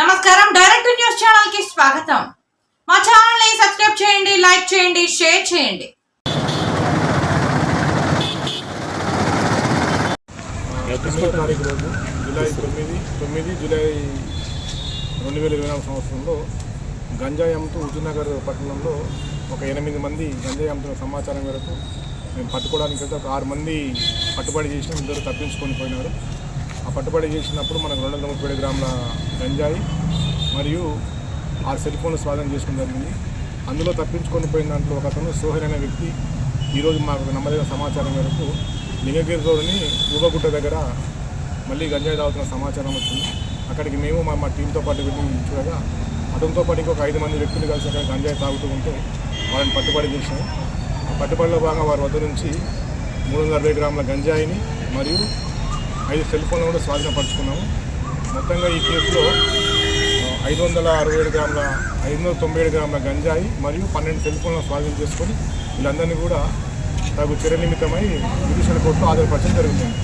నమస్కారం. Direct news ఛానల్కి స్వాగతం. మా ఛానల్ని సబ్స్క్రైబ్ చేయండి లైక్ చేయండి షేర్ చేయండి. తారీఖు రోజు జూలై తొమ్మిది తొమ్మిది జూలై రెండు వేల ఇరవై నాలుగు సంవత్సరంలో గంజాయి అమ్ముతూ హుజూర్నగర్ పట్టణంలో ఒక ఎనిమిది మంది గంజాయి అమ్ముతున్న సమాచారం మేరకు మేము పట్టుకోవడానికి వెళ్తే ఒక ఆరు మంది పట్టుబడి చేసి ఇద్దరు తప్పించుకొని పోయినారు. ఆ పట్టుబడి చేసినప్పుడు మనకు రెండు వందల ముప్పై ఏడు గ్రాముల గంజాయి మరియు ఆరు సెల్ ఫోన్లు స్వాధీనం చేసుకోవడం జరిగింది. అందులో తప్పించుకొని పోయిన దాంట్లో ఒక అతను సోహెల్ అనే వ్యక్తి ఈరోజు మాకు నమ్మదగిన సమాచారం మేరకు లింగగిరి రోడ్ని ఊబగుట్ట దగ్గర మళ్ళీ గంజాయి తాగుతున్న సమాచారం వచ్చింది. అక్కడికి మేము మా మా టీంతో పాటు వెళ్ళి చూడగా అతనితో పాటు ఇంకొక ఐదు మంది వ్యక్తులు కలిసి అక్కడ గంజాయి తాగుతూ ఉంటే వాళ్ళని పట్టుబడి చేశాము ఆ పట్టుబడిలో భాగంగా వారి వద్ద నుంచి మూడు వందల అరవై గ్రాముల గంజాయిని మరియు ఐదు సెల్ ఫోన్లు కూడా స్వాధీనపరుచుకున్నాము మొత్తంగా ఈ కేసులో ఐదు వందల అరవై ఏడు గ్రాముల ఐదు వందల తొంభై ఏడు గ్రాముల గంజాయి మరియు పన్నెండు సెల్ ఫోన్లను స్వాధీనం చేసుకొని వీళ్ళందరినీ కూడా తగు చర్య నిమిత్తమై జ్యుడిషియల్ కోర్టులో హాజరుపరచడం జరుగుతుంది